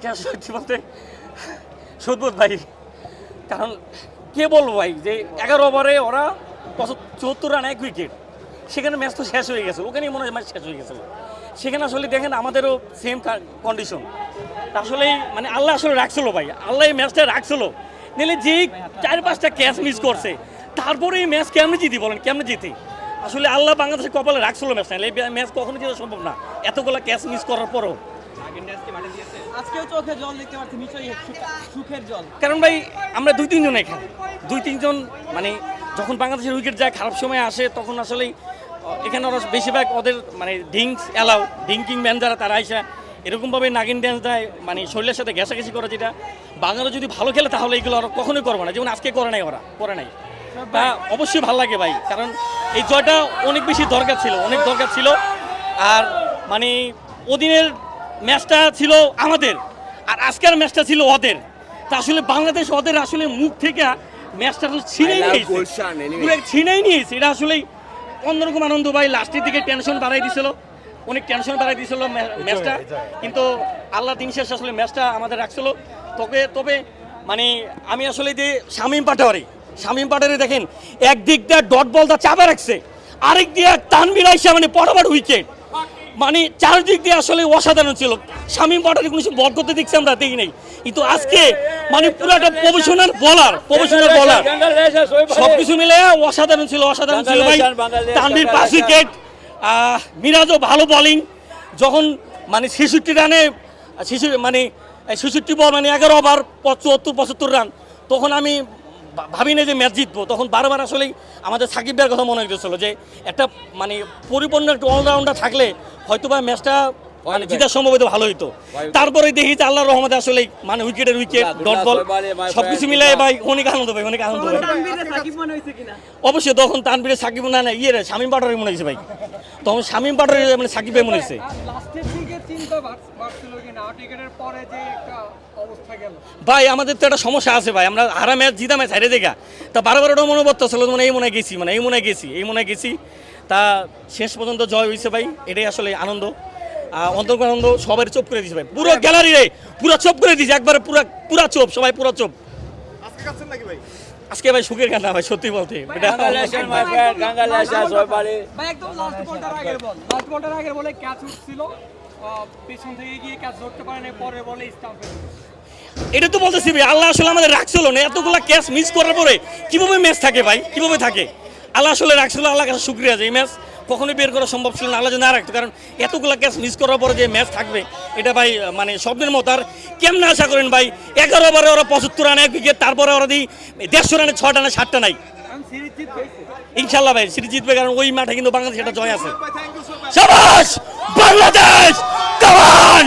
আজকে সত্যি বলতে সদ্ভুত ভাই, কারণ কে বলব ভাই যে এগারো ওভারে ওরা চুয়াত্তর রান এক উইকেট সেখানে ম্যাচ তো শেষ হয়ে গেছে, ওখানেই মনে হয় ম্যাচ শেষ হয়ে গেছিল সেখানে আসলে দেখেন আমাদেরও সেম কন্ডিশন আসলে মানে আল্লাহ আসলে রাখছিল ভাই, আল্লাহ এই ম্যাচটা রাখছিল। নিলে যেই চার পাঁচটা ক্যাচ মিস করছে, তারপরে এই ম্যাচ কেমনে জিতি বলেন, কেমনে জিতি? আসলে আল্লাহ বাংলাদেশের কপালে রাখছিল ম্যাচটা এই ম্যাচ কখনো জেতা সম্ভব না। এতগুলো ক্যাচ মিস করার পরও। আজকেও চোখে জল দেখতে পাচ্ছি নিশ্চয়ই সুখের জল। কারণ ভাই আমরা দুই তিনজন এখানে। দুই তিনজন মানে যখন বাংলাদেশের উইকেট যায় খারাপ সময় আসে তখন আসলেই আহ, এখানে ওরা বেশিরভাগ ওদের মানে ড্রিঙ্কস অ্যালাউ ড্রিঙ্কিং ম্যান যারা তারা আইসা এরকমভাবে নাগিন ড্যান্স দেয় মানে শরীরের সাথে ঘেঁষাঘেঁষি করে যেটা। বাংলাদেশ যদি ভালো খেলে তাহলে এগুলো ওরা কখনোই করবে না। যেমন আজকে করে নাই ওরা করে নাই। তা অবশ্যই ভালো লাগে ভাই কারণ এই জয়টা অনেক বেশি দরকার ছিল অনেক দরকার ছিল। আর মানে ওদিনের ম্যাচটা ছিল আমাদের আর আজকের ম্যাচটা ছিল ওদের। তা আসলে বাংলাদেশ ওদের আসলে মুখ থেকে ম্যাচটা তো ছিনেই নিয়েছে। ছিনেই নিয়েছে। এটা আসলে অন্যরকম আনন্দ। ভাই লাস্টের দিকে টেনশন বাড়াই দিছিল। অনেক টেনশন বাড়াই দিছিল ম্যাচটা। কিন্তু আল্লাহ দিন শেষ আসলে ম্যাচটা আমাদের রাখছিল। তবে তবে মানে আমি আসলে যে শামীম পাটোয়ারি শামীম পাটোয়ারি দেখেন একদিক দিয়ে ডট বলটা চাপা রাখছে আরেক দিয়ে তানবির আইসা মানে পটাপট উইকেট মানে চারদিক দিয়ে আসলে অসাধারণ ছিল। শামীম পাটারি কোনো কিছু বল করতে দেখছি আমরা দেখি নাই। কিন্তু আজকে মানে পুরো একটা প্রফেশনাল বলার প্রফেশনাল বলার। সবকিছু মিলে অসাধারণ ছিল অসাধারণ ছিল ভাই। তানভীর পাঁচ উইকেট মিরাজও ভালো বলিং যখন মানে ছেষট্টি রানে শিশু মানে ছেষট্টি বল মানে এগারো ওভার চুয়াত্তর পঁচাত্তর রান তখন আমি ভাবি না যে ম্যাচ জিতবো। তখন বারবার আসলেই আমাদের সাকিব ভাইয়ের কথা মনে হয়েছিল যে একটা মানে পরিপূর্ণ একটা অলরাউন্ডার থাকলে হয়তো বা ম্যাচটা মানে জিতার সম্ভব হয়তো ভালো হতো তারপরে দেখি যে আল্লাহ রহমতে আসলে মানে উইকেটের উইকেট ডট বল সবকিছু মিলাই ভাই অনেক আনন্দ ভাই অনেক আনন্দ ভাই তানভীরে সাকিব মনে হয়েছে কিনা? অবশ্যই তখন তানবিরে সাকিব না না ইয়ে শামীম পাটোয়ারি মনে হয়েছে ভাই। তখন শামীম পাটোয়ারি মানে সাকিব ভাই মনে হয়েছে। ভাই আমাদের তো একটা সমস্যা আছে ভাই আমরা হারা ম্যাচ জিতা ম্যাচ হারে দেখা। তা বারবার ওটা মনে পড়তেছিল মানে এই মনে গেছি মানে এই মনে হয় গেছি এই মনে হয় গেছি। তা শেষ পর্যন্ত জয় হয়েছে ভাই এটাই আসলে আনন্দ। আনন্দ সবাই চোপ করে দিয়েছে ভাই। পুরো গ্যালারি রে পুরো চোপ করে দিয়েছে একবারে পুরো পুরা চোপ সবাই পুরো চোপ। আজকে ভাই? সুখের গান ভাই সত্যি বলতে। এটা Congratulations, my friend. Congratulations, সবাই। ভাই একদম লাস্ট বলটার আগের বল। লাস্ট বলটার আগের বলে ক্যাচ উঠছিল। আহ, পেছন থেকে গিয়ে ক্যাচ ধরতে পারে না পরে বলে স্টাম্পে এটা তো বলতেছি ভাই আল্লাহ আসলে আমাদের রাখছিল না এতগুলা ক্যাচ মিস করার পরে কীভাবে ম্যাচ থাকে ভাই? কীভাবে থাকে? আল্লাহ আসলে রাখছিল আল্লাহ কাছে শুক্রিয়া যে এই ম্যাচ কখনোই বের করা সম্ভব ছিল না। আল্লাহ না রাখতো কারণ এতগুলা ক্যাচ মিস করার পরে যে ম্যাচ থাকবে, এটা ভাই মানে স্বপ্নের মতো। আর কেমন আশা করেন ভাই, এগারো ওভারে ওরা পঁচাত্তর রান এক উইকেট তারপরে ওরা দিই দেড়শো রানে ছটা না সাতটা নাই। ইনশাল্লাহ ভাই, সিরিজ জিতবে, কারণ ওই মাঠে কিন্তু বাংলাদেশ একটা জয় আছে। সাবাস! বাংলাদেশ! কামান!